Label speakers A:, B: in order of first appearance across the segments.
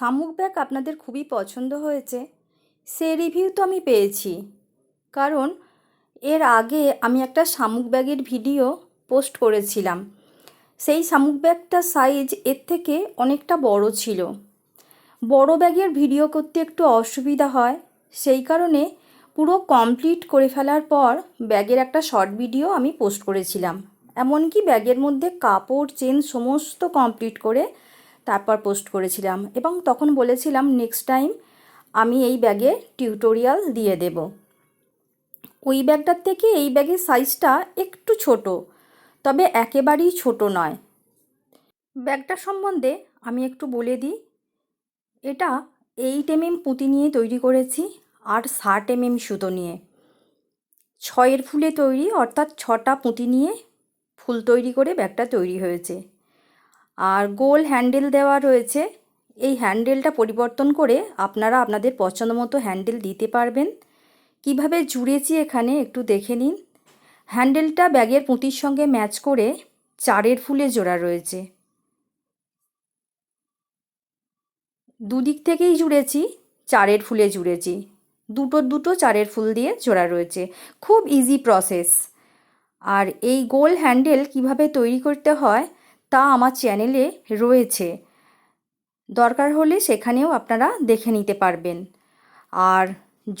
A: শামুক ব্যাগ আপনাদের খুবই পছন্দ হয়েছে, সে রিভিউ তো আমি পেয়েছি। কারণ এর আগে আমি একটা শামুক ব্যাগের ভিডিও পোস্ট করেছিলাম। সেই শামুক ব্যাগটার সাইজ এর থেকে অনেকটা বড় ছিল। বড় ব্যাগের ভিডিও করতে একটু অসুবিধা হয়, সেই কারণে পুরো কমপ্লিট করে ফেলার পর ব্যাগের একটা শর্ট ভিডিও আমি পোস্ট করেছিলাম। এমনকি ব্যাগের মধ্যে কাপড় চেন সমস্ত কমপ্লিট করে তারপর পোস্ট করেছিলাম এবং তখন বলেছিলাম নেক্সট টাইম আমি এই ব্যাগে টিউটোরিয়াল দিয়ে দেব। ওই ব্যাগটার থেকে এই ব্যাগের সাইজটা একটু ছোট, তবে একেবারেই ছোট নয়। ব্যাগটা সম্বন্ধে আমি একটু বলে দিই, এটা এইট এমএম পুঁতি নিয়ে তৈরি করেছি আর ষাট এমএম সুতো নিয়ে। ছয়ের ফুলে তৈরি অর্থাৎ ছটা পুঁতি নিয়ে ফুল তৈরি করে ব্যাগটা তৈরি হয়েছে। আর গোল হ্যান্ডেল দেওয়া রয়েছে। এই হ্যান্ডেলটা পরিবর্তন করে আপনারা আপনাদের পছন্দ মতো হ্যান্ডেল দিতে পারবেন। কীভাবে জুড়েছি এখানে একটু দেখে নিন। হ্যান্ডেলটা ব্যাগের পুঁতির সঙ্গে ম্যাচ করে চারের ফুলে জোড়া রয়েছে। দুদিক থেকেই জুড়েছি, চারের ফুলে জুড়েছি। দুটো দুটো চারের ফুল দিয়ে জোড়া রয়েছে। খুব ইজি প্রসেস আর এই গোল হ্যান্ডেল কীভাবে তৈরি করতে হয় তা আমার চ্যানেলে রয়েছে। দরকার হলে সেখানেও আপনারা দেখে নিতে পারবেন। আর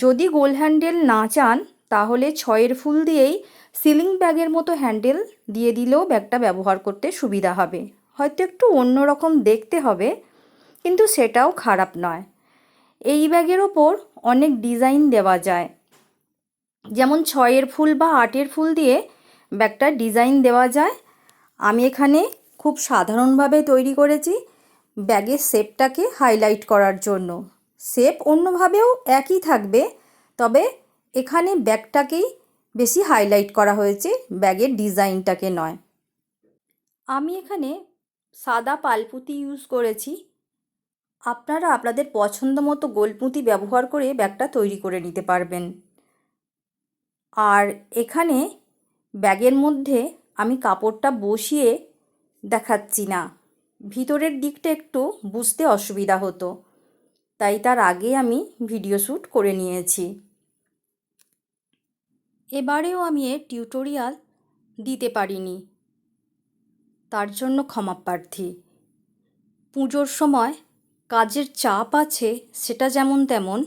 A: যদি গোল হ্যান্ডেল না চান, তাহলে ছয়ের ফুল দিয়েই সিলিং ব্যাগের মতো হ্যান্ডেল দিয়ে দিলেও ব্যাগটা ব্যবহার করতে সুবিধা হবে। হয়তো একটু অন্যরকম দেখতে হবে, কিন্তু সেটাও খারাপ নয়। এই ব্যাগের ওপর অনেক ডিজাইন দেওয়া যায়। যেমন ছয়ের ফুল বা আটের ফুল দিয়ে ব্যাগটা ডিজাইন দেওয়া যায়। আমি এখানে খুব সাধারণভাবে তৈরি করেছি ব্যাগের শেপটাকে হাইলাইট করার জন্য। শেপ অন্যভাবেও একই থাকবে, তবে এখানে ব্যাগটাকেই বেশি হাইলাইট করা হয়েছে, ব্যাগের ডিজাইনটাকে নয়। আমি এখানে সাদা পালপুতি ইউজ করেছি। আপনারা আপনাদের পছন্দ মতো গোলপুঁতি ব্যবহার করে ব্যাগটা তৈরি করে নিতে পারবেন। আর এখানে ব্যাগের মধ্যে আমি কাপড়টা বসিয়ে দেখাচ্ছি না। ভিতরের দিকটা একটু বুঝতে অসুবিধা হতো। তাই তার আগে আমি ভিডিও শ্যুট করে নিয়েছি। এবারেও আমি এর টিউটোরিয়াল দিতে পারিনি। তার জন্য ক্ষমা প্রার্থী। পুজোর সময় কাজের চাপ আছে, সেটা যেমন তেমন,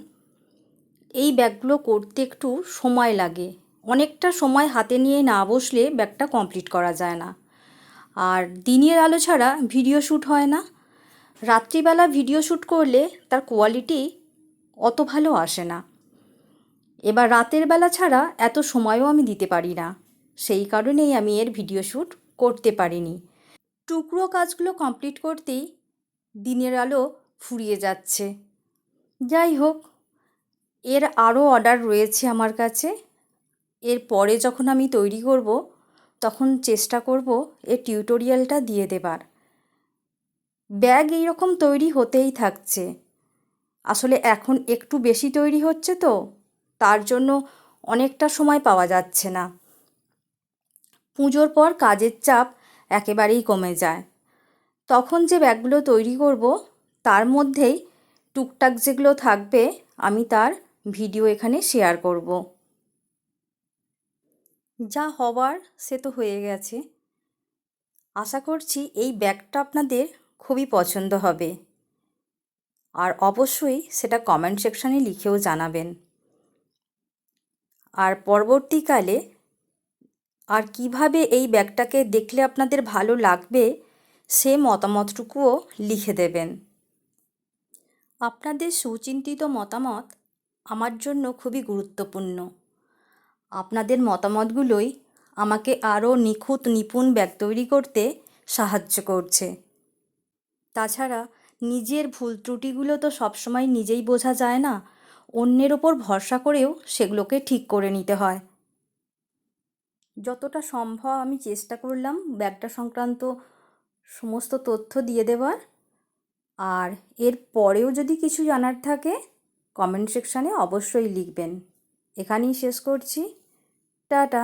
A: এই ব্যাগগুলো করতে একটু সময় লাগে। অনেকটা সময় হাতে নিয়ে না বসলে ব্যাগটা কমপ্লিট করা যায় না। আর দিনের আলো ছাড়া ভিডিও শ্যুট হয় না। রাত্রিবেলা ভিডিও শ্যুট করলে তার কোয়ালিটি অত ভালো আসে না। এবার রাতের বেলা ছাড়া এত সময়ও আমি দিতে পারি না। সেই কারণেই আমি এর ভিডিও শ্যুট করতে পারিনি। টুকরো কাজগুলো কমপ্লিট করতেই দিনের আলো ফুরিয়ে যাচ্ছে। যাই হোক, এর আরও অর্ডার রয়েছে আমার কাছে। এর পরে যখন আমি তৈরি করব তখন চেষ্টা করব এ টিউটোরিয়ালটা দিয়ে দেবার। ব্যাগ এইরকম তৈরি হতেই থাকছে। আসলে এখন একটু বেশি তৈরি হচ্ছে তো, তার জন্য অনেকটা সময় পাওয়া যাচ্ছে না। পুজোর পর কাজের চাপ একেবারেই কমে যায়। তখন যে ব্যাগগুলো তৈরি করব, তার মধ্যেই টুকটাক যেগুলো থাকবে আমি তার ভিডিও এখানে শেয়ার করব। যা হওয়ার সে তো হয়ে গেছে। আশা করছি এই ব্যাগটা আপনাদের খুবই পছন্দ হবে। আর অবশ্যই সেটা কমেন্ট সেকশানে লিখেও জানাবেন। আর পরবর্তীকালে আর কীভাবে এই ব্যাগটাকে দেখলে আপনাদের ভালো লাগবে সে মতামতটুকুও লিখে দেবেন। আপনাদের সুচিন্তিত মতামত আমার জন্য খুবই গুরুত্বপূর্ণ। আপনাদের মতামতগুলোই আমাকে আরও নিখুঁত, নিপুণ ব্যাগ তৈরি করতে সাহায্য করছে। তাছাড়া নিজের ভুল ত্রুটিগুলো তো সবসময় নিজেই বোঝা যায় না, অন্যের ওপর ভরসা করেও সেগুলোকে ঠিক করে নিতে হয়। যতটা সম্ভব আমি চেষ্টা করলাম ব্যাগটা সংক্রান্ত সমস্ত তথ্য দিয়ে দেওয়ার আর এর পরেও যদি কিছু জানার থাকে কমেন্ট সেকশানে অবশ্যই লিখবেন। এখানেই শেষ করছি। টাটা